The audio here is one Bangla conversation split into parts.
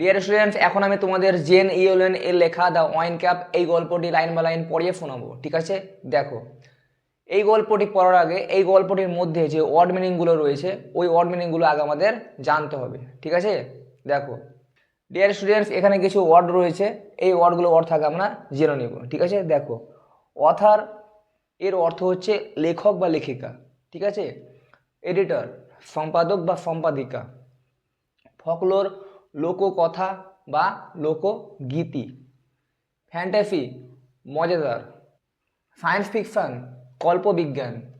ডিয়ার স্টুডেন্টস এখন আমি তোমাদের জেন ইওলেন এর লেখা দ্য ওয়াইন ক্যাপ এই গল্পটি লাইন বাই লাইন পড়িয়ে শোনাবো, ঠিক আছে? দেখো, এই গল্পটি পড়ার আগে, এই গল্পটির মধ্যে যে ওয়ার্ড মিনিংগুলো রয়েছে, ওই ওয়ার্ড মিনিংগুলো আগে আমাদের জানতে হবে, ঠিক আছে? দেখো ডিয়ার স্টুডেন্টস এখানে কিছু ওয়ার্ড রয়েছে, এই ওয়ার্ডগুলো অর্থ আগে আমরা জেনে নেব, ঠিক আছে? দেখো অথার এর অর্থ হচ্ছে লেখক বা লেখিকা, ঠিক আছে? এডিটর সম্পাদক বা সম্পাদিকা ফকলোর লোককথা বা লোকগীতি। ফ্যান্টাসি মজাদার। সায়েন্স ফিকশন কল্পবিজ্ঞান।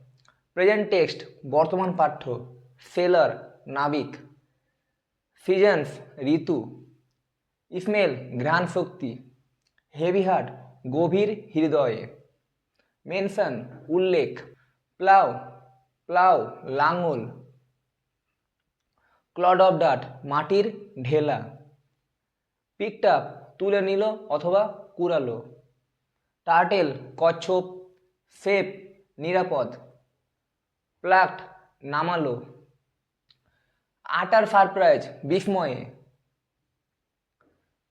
প্রেজেন্ট টেক্সট বর্তমান পাঠ্য। সেলার নাবিক। সিজনস ঋতু। স্মেল ঘ্রাণ শক্তি। হেভি হার্ট গভীর হৃদয়ে। মেনশন উল্লেখ। প্লাউ প্লাউ লাঙল। ক্লড অফ ডাট মাটির ঢেলা। পিকড আপ তুলে নিল অথবা কুড়ালো। টার্টেল কচ্ছপ সেফ নিরাপদ। প্লাক্ট নামালো। আটার সারপ্রাইজ বিস্ময়ে।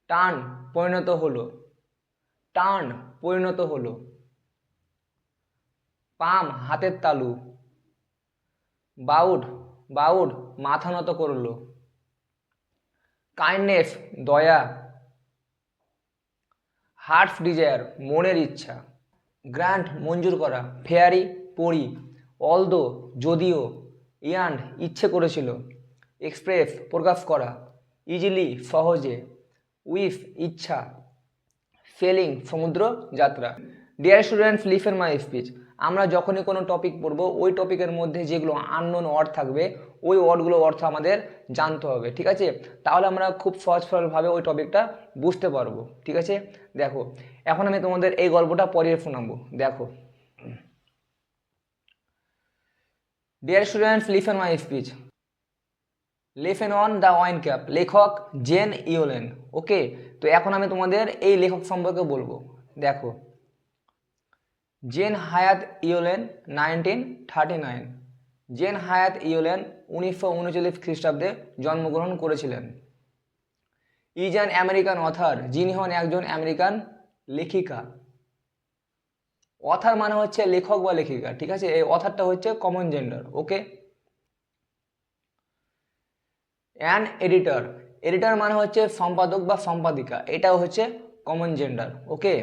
টান পরিণত হলো। টার্ন পরিণত হলো। পাম হাতের তালু। বাউড বাউড মাথা নত করল। কাইন্ডনেস, দয়া, হার্টস ডিজায়ার, মনের ইচ্ছা। গ্রান্ট মঞ্জুর করা, ফেয়ারি পড়ি অলদো, যদিও, ইয়ান্ড, ইচ্ছে করেছিল। এক্সপ্রেস, প্রকাশ করা, ইজিলি, সহজে, উইফ, ইচ্ছা সেলিং সমুদ্র যাত্রা। Dear students listen my speech আমরা যখনই কোনো টপিক পড়ব, ওই টপিকের মধ্যে যেগুলো আননোন ওয়ার্ড থাকবে, ওই ওয়ার্ডগুলো অর্থ আমাদের জানতে হবে, ঠিক আছে? তাহলে আমরা খুব সহজ সরলভাবে ওই টপিকটা বুঝতে পারব, ঠিক আছে? দেখো, এখন আমি তোমাদের এই গল্পটা পড়িয়ে শোনাবো দেখো। Dear students listen my speech lesson on the wind cap লেখক জেন ইওলেন ওকে তো এখন আমি তোমাদের এই লেখক সম্পর্কে বলব, দেখো। Jane Hyatt Yolen nineteen thirty nine. Jane Hyatt Yolen উনিশশো উনচল্লিশ খ্রিস্টাব্দে জন্মগ্রহণ করেছিলেন। ইজ অ্যান আমেরিকান অথার, যিনি হন একজন আমেরিকান লেখিকা। অথার মানে হচ্ছে লেখক বা লেখিকা, ঠিক আছে? এই অথারটা হচ্ছে common gender okay an editor editor মানে হচ্ছে সম্পাদক বা সম্পাদিকা, এটাও হচ্ছে common gender okay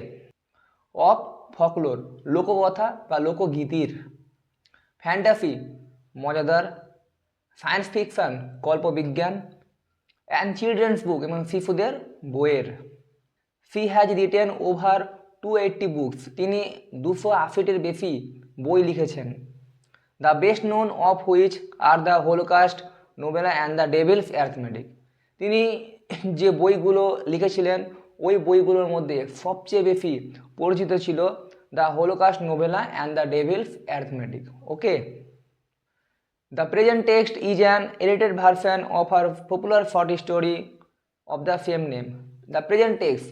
of folklore, লোককথা বা লোকগীতির। ফ্যান্টাসি, মজাদার। সায়েন্স ফিকশান, কল্পবিজ্ঞান। অ্যান্ড চিলড্রেন্স বুক এবং শিশুদের বইয়ের। She has written over two eighty books. তিনি দুশো আশিটির বেশি বই লিখেছেন। The best known of which are the Holocaust novella and the devil's arithmetic তিনি যে বইগুলো লিখেছিলেন, ওই বইগুলোর মধ্যে সবচেয়ে বেশি পরিচিত ছিল the Holocaust novella and the devil's arithmetic okay the present text is an edited version of our popular short story of the same name the present text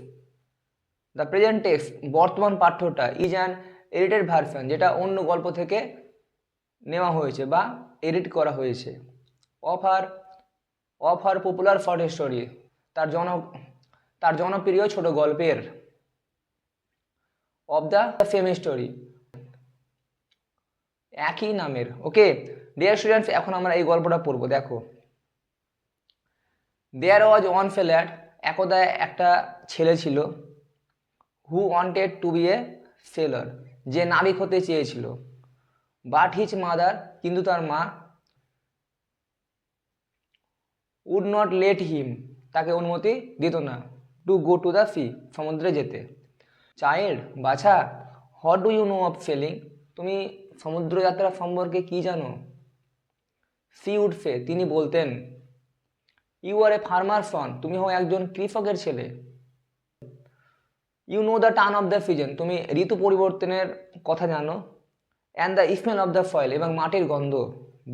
the present text বর্তমান পাঠ্যটা ইজ অ্যান এডিটেড ভার্সন যেটা অন্য গল্প থেকে নেওয়া হয়েছে বা এডিট করা হয়েছে of our of our popular short story তার জন, তার জনপ্রিয় ছোট গল্পের অফ দ্য সেম স্টোরি একই নামের ওকে ডিয়ার স্টুডেন্টস এখন আমরা এই গল্পটা পড়ব, দেখো। দেয়ার ওয়াজ ওয়ান ফেল্যাট একদা একটা ছেলে ছিল who wanted to be a sailor যে নাবিক হতে চেয়েছিল। বাট হিজ মাদার কিন্তু তার মা উড নট লেট হিম তাকে অনুমতি দিত না to go to the sea সমুদ্রে যেতে। চাইল্ড বাছা what do you know of sailing তুমি সমুদ্রযাত্রা সম্পর্কে কি জানো? সি উড সে তিনি বলতেন ইউ আর এ ফার্মার সন তুমি হও একজন কৃষকের ছেলে। You know the turn of the season তুমি ঋতু পরিবর্তনের কথা জানো and the smell of the soil এবং মাটির গন্ধ।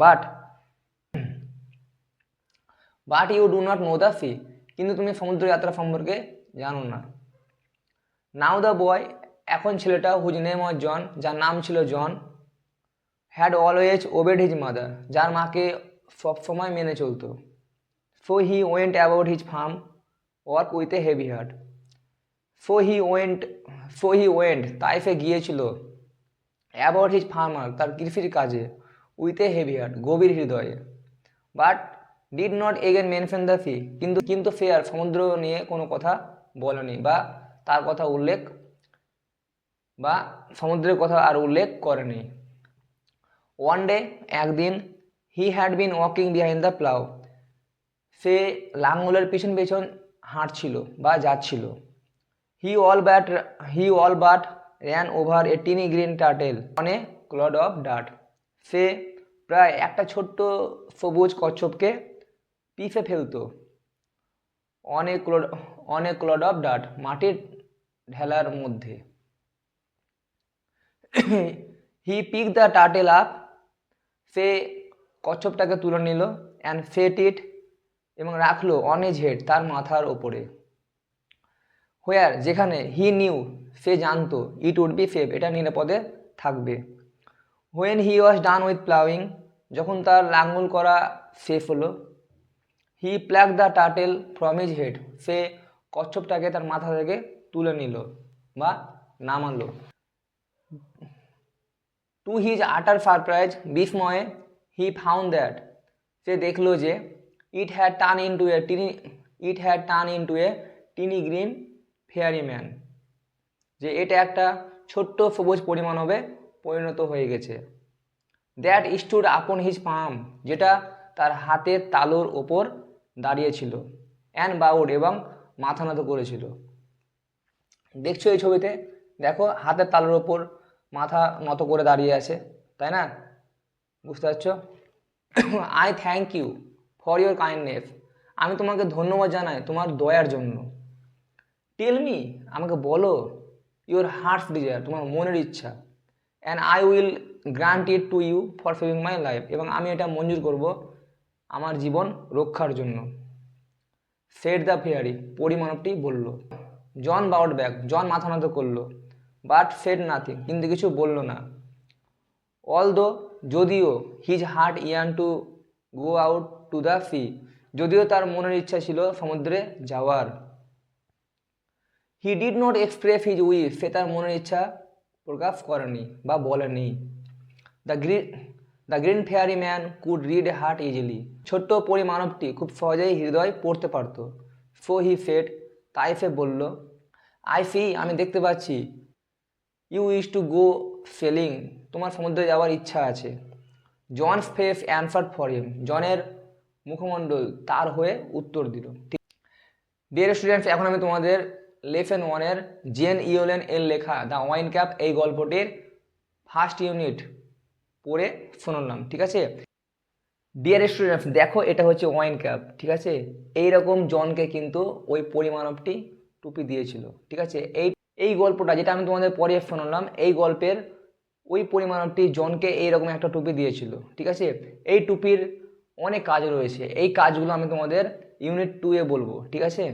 But but you do not know the sea কিন্তু তুমি সমুদ্রযাত্রা সম্পর্কে জানো না। নাও দ্য বয় এখন ছেলেটা হুজ নেম অফ জন যার নাম ছিল John had always obeyed his mother যার মাকে সবসময় মেনে চলতো। So he went about his farm work with a heavy heart so he went so he went তাইফে গিয়েছিল অ্যাবাউট হিজ ফার্মার তার কৃষির কাজে উইথ এ হেভি হার্ট গভীর হৃদয়ে। But did not again mention the sea কিন্তু কিন্তু সে আর সমুদ্র নিয়ে কোনো কথা বলেনি, বা তার কথা উল্লেখ বা সমুদ্রের কথা আর উল্লেখ করেনি। ওয়ান ডে একদিন he had been walking behind the plough সে লাঙ্গলের পিছন পেছন হাঁটছিল বা যাচ্ছিল। He all but he all but ran over a tiny green turtle a clod of ডাট সে প্রায় একটা ছোট্ট সবুজ কচ্ছপকে পিষে ফেলতো। অনেক ক্লড অনেক ক্লড অফ ডাট মাটির ঢেলার মধ্যে। He pick the turtle up সে কচ্ছপটাকে তুলে নিল অ্যান্ড ফেট ইট এবং রাখল অন এজ হেড তার মাথার ওপরে হোয়ার যেখানে হি নিউ সে জানতো ইট উড বি সেফ এটা নিরাপদে থাকবে। When he was done with ploughing যখন তার লাঙ্গল করা শেষ হলো he pluck the turtle from his head সে কচ্ছপটাকে তার মাথা থেকে তুলে নিল বা নামালো। টু হিজ আটার সারপ্রাইজ বিস্ময়ে হি ফাউন্ড দ্যাট সে দেখল যে it had turn into a tiny it had turn into a tiny green fairy man যে এটা একটা ছোট্ট সবুজ পরিমাণবে পরিণত হয়ে গেছে। That stood upon his palm যেটা তার হাতের তালুর ওপর দাঁড়িয়েছিল অ্যান্ড বাউড এবং মাথা নত করেছিল। দেখছ এই ছবিতে? দেখো, হাতের তালুর ওপর মাথা নত করে দাঁড়িয়ে আছে, তাই না? বুঝতে পারছ? I thank you for your kindness আমি তোমাকে ধন্যবাদ জানাই তোমার দয়ার জন্য। টেল মি আমাকে বলো ইউর হার্টস ডিজায়ার তোমার মনের ইচ্ছা। And I will grant it to you for saving my life এবং আমি এটা মঞ্জুর করব আমার জীবন রক্ষার জন্য। সেট দ্য ফেয়ারি পরিমাণবটি বলল। জন বাউট ব্যাক জন মাথা নত করল। বাট সেট নাথিং কিন্তু কিছু বলল না। অল দো যদিও his heart yearn to go out to the sea যদিও তার মনের ইচ্ছা ছিল সমুদ্রে যাওয়ার। He did not express his wish সে তার মনের ইচ্ছা প্রকাশ করেনি বা বলেনি। The green the green fairy man could read a heart easily ছোট্ট পরিমানবটি খুব সহজেই হৃদয় পড়তে পারত। সো হি সেট তাই সে বলল আই সি আমি দেখতে পাচ্ছি। You wish to go sailing তোমার সমুদ্রে যাওয়ার ইচ্ছা আছে। John face answer for him জনের মুখমণ্ডল তার হয়ে উত্তর দিল। ডিয়ার স্টুডেন্টস এখন আমি তোমাদের লেসন ওয়ানের জেন ইওলেন এর লেখা দ্য ওয়াইন ক্যাপ এই গল্পটির ফার্স্ট ইউনিট পড়ে শুনলাম ঠিক আছে? ডিয়ার স্টুডেন্টস দেখো এটা হচ্ছে ওয়াইন ক্যাপ ঠিক আছে? এইরকম জনকে কিন্তু ওই পরিমাণবটি টুপি দিয়েছিল, ঠিক আছে? এই এই গল্পটা যেটা আমি তোমাদের পরে শোনালাম, এই গল্পের ওই পরিমাণবটি জনকে এইরকম একটা টুপি দিয়েছিল, ঠিক আছে? এই টুপির অনেক কাজ রয়েছে, এই কাজগুলো আমি তোমাদের ইউনিট টু এ বলব, ঠিক আছে?